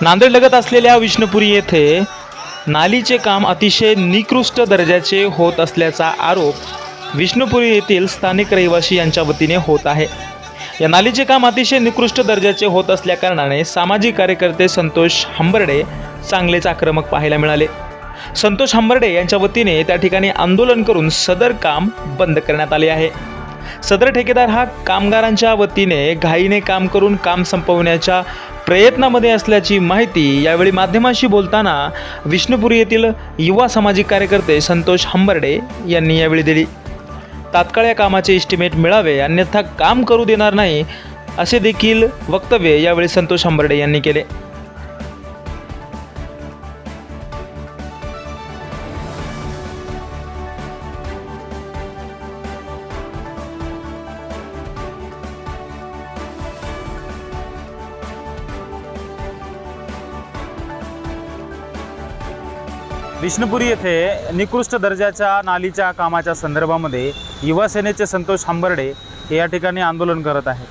नांदेडलगत असलेल्या विष्णुपुरी येथे नालीचे काम अतिशय निकृष्ट दर्जाचे होत असल्याचा आरोप विष्णुपुरी येथील स्थानिक रहिवासी यांच्या वतीने होत आहे. या नालीचे काम अतिशय निकृष्ट दर्जाचे होत असल्याकारणाने सामाजिक कार्यकर्ते संतोष हंबर्डे चांगलेच आक्रमक पाहायला मिळाले. संतोष हंबर्डे यांच्या वतीने त्या ठिकाणी आंदोलन करून सदर काम बंद करण्यात आले आहे. सदर ठेकेदार हा कामगारांच्या वतीने घाईने काम करून काम संपवण्याच्या प्रयत्नामध्ये असल्याची माहिती यावेळी माध्यमांशी बोलताना विष्णुपुरी येथील युवा सामाजिक कार्यकर्ते संतोष हंबर्डे यांनी यावेळी दिली. तात्काळ या कामाचे इस्टिमेट मिळावे अन्यथा काम करू देणार नाही असे देखील वक्तव्य यावेळी संतोष हंबर्डे यांनी केले. विष्णुपुरी येथे निकृष्ट दर्जाच्या नालीच्या कामाच्या संदर्भामध्ये युवा सेनेचे संतोष हंबर्डे हे या ठिकाणी आंदोलन करत आहेत.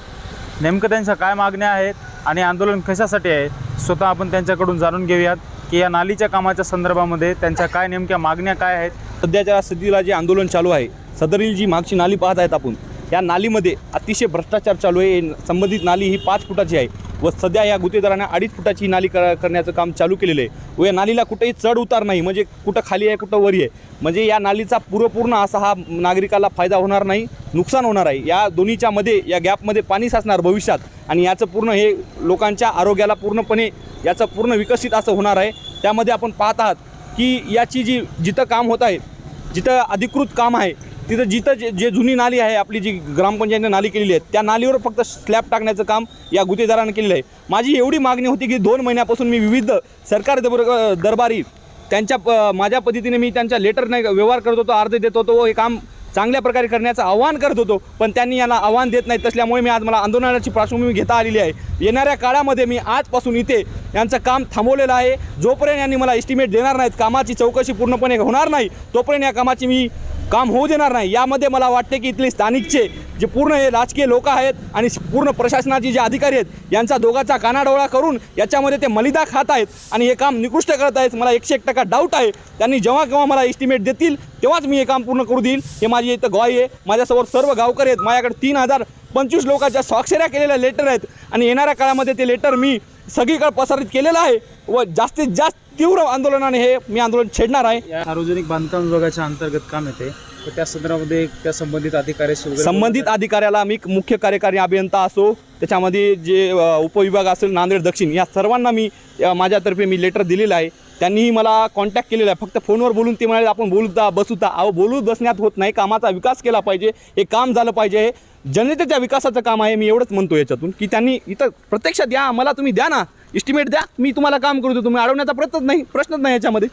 नेमकं त्यांच्या काय मागण्या आहेत आणि आंदोलन कशासाठी आहे स्वतः आपण त्यांच्याकडून जाणून घेऊयात की या नालीच्या कामाच्या संदर्भामध्ये त्यांच्या काय नेमक्या मागण्या काय आहेत. सध्याच्या स्थितीला जे आंदोलन चालू आहे सदरील जी मागची नाली पाहत आहेत आपण. या नालीमध्ये अतिशय भ्रष्टाचार चालू आहे संबंधित नाली ही पाच फुटाची आहे. व सध्या या गुत्तेदाराने अडीच फुटाची नाली कर करण्याचं काम चालू केलेलं आहे. व या नालीला कुठेही चढ उतार नाही म्हणजे कुठं खाली आहे कुठं वरी आहे. म्हणजे या नालीचा पुरेपूर्ण असा हा नागरिकाला फायदा होणार नाही नुकसान होणार आहे. या दोन्हीच्या मध्ये या गॅपमध्ये पाणी साचणार भविष्यात. आणि याचं पूर्ण हे लोकांच्या आरोग्याला पूर्णपणे याचं पूर्ण विकसित असं होणार आहे. त्यामध्ये आपण पाहत आहात की याची जी जिथं काम होत आहे जिथं अधिकृत काम आहे तिथं जिथं जे जे जुनी नाली आहे आपली जी ग्रामपंचायतीने नाली केलेली आहे त्या नालीवर फक्त स्लॅब टाकण्याचं काम या गुतेदारानं केलेलं आहे. माझी एवढी मागणी होती की दोन महिन्यापासून मी विविध सरकार दर दरबारी त्यांच्या प माझ्या पद्धतीने मी त्यांच्या लेटर नाही व्यवहार करत होतो अर्ज देत होतो व हे काम चांगल्या प्रकारे करण्याचं आव्हान करत होतो पण त्यांनी याला आव्हान देत नाही असल्यामुळे मी आज मला आंदोलनाची पार्श्वभूमी घेता आलेली आहे. येणाऱ्या काळामध्ये मी आजपासून इथे यांचं काम थांबवलेलं आहे. जोपर्यंत यांनी मला एस्टिमेट देणार नाहीत कामाची चौकशी पूर्णपणे होणार नाही तोपर्यंत या कामाची मी काम होऊ देणार नाही. यामध्ये मला वाटते की इथले स्थानिकचे जे पूर्ण हे राजकीय लोक आहेत आणि पूर्ण प्रशासनाचे जे अधिकारी आहेत यांचा दोघाचा कानाडोळा करून याच्यामध्ये ते मलिदा खात आहेत आणि हे काम निकृष्ट करत आहेत मला एकशे एक टक्का डाऊट आहे. त्यांनी जेव्हा केव्हा मला एस्टिमेट देतील तेव्हाच मी हे काम पूर्ण करू देईल. हे माझी इथं ग्वाही आहे. माझ्यासमोर सर्व गावकरी आहेत. माझ्याकडे तीन हजार पंचवीस लोकांच्या स्वाक्षऱ्या केलेल्या लेटर आहेत. आणि येणाऱ्या काळामध्ये ते लेटर मी सगळीकडे प्रसारित केलेलं आहे व जास्तीत जास्त तीव्र आंदोलनाने हे मी आंदोलन छेडणार आहे. सार्वजनिक बांधकाम विभागाच्या अंतर्गत काम येते. तर त्या संदर्भामध्ये त्या संबंधित अधिकाऱ्याशी वगैरे संबंधित अधिकाऱ्याला मी मुख्य कार्यकारी अभियंता असो त्याच्यामध्ये जे उपविभाग असेल नांदेड दक्षिण या सर्वांना मी माझ्यातर्फे मी लेटर दिलेलं आहे. त्यांनीही मला कॉन्टॅक्ट केलेला आहे. फक्त फोनवर बोलून ते म्हणाले आपण बोलूता बसूता. अहो बोलू बसण्यात होत नाही. कामाचा विकास केला पाहिजे. हे काम झालं पाहिजे. हे जनतेच्या विकासाचं काम आहे. मी एवढंच म्हणतो याच्यातून की त्यांनी इथं प्रत्यक्षात द्या मला तुम्ही द्या ना. इस्टिमेट द्या. मी तुम्हाला काम करू देतो तुम्ही अडवण्याचा प्रश्नच नाही प्रश्नच नाही याच्यामध्ये.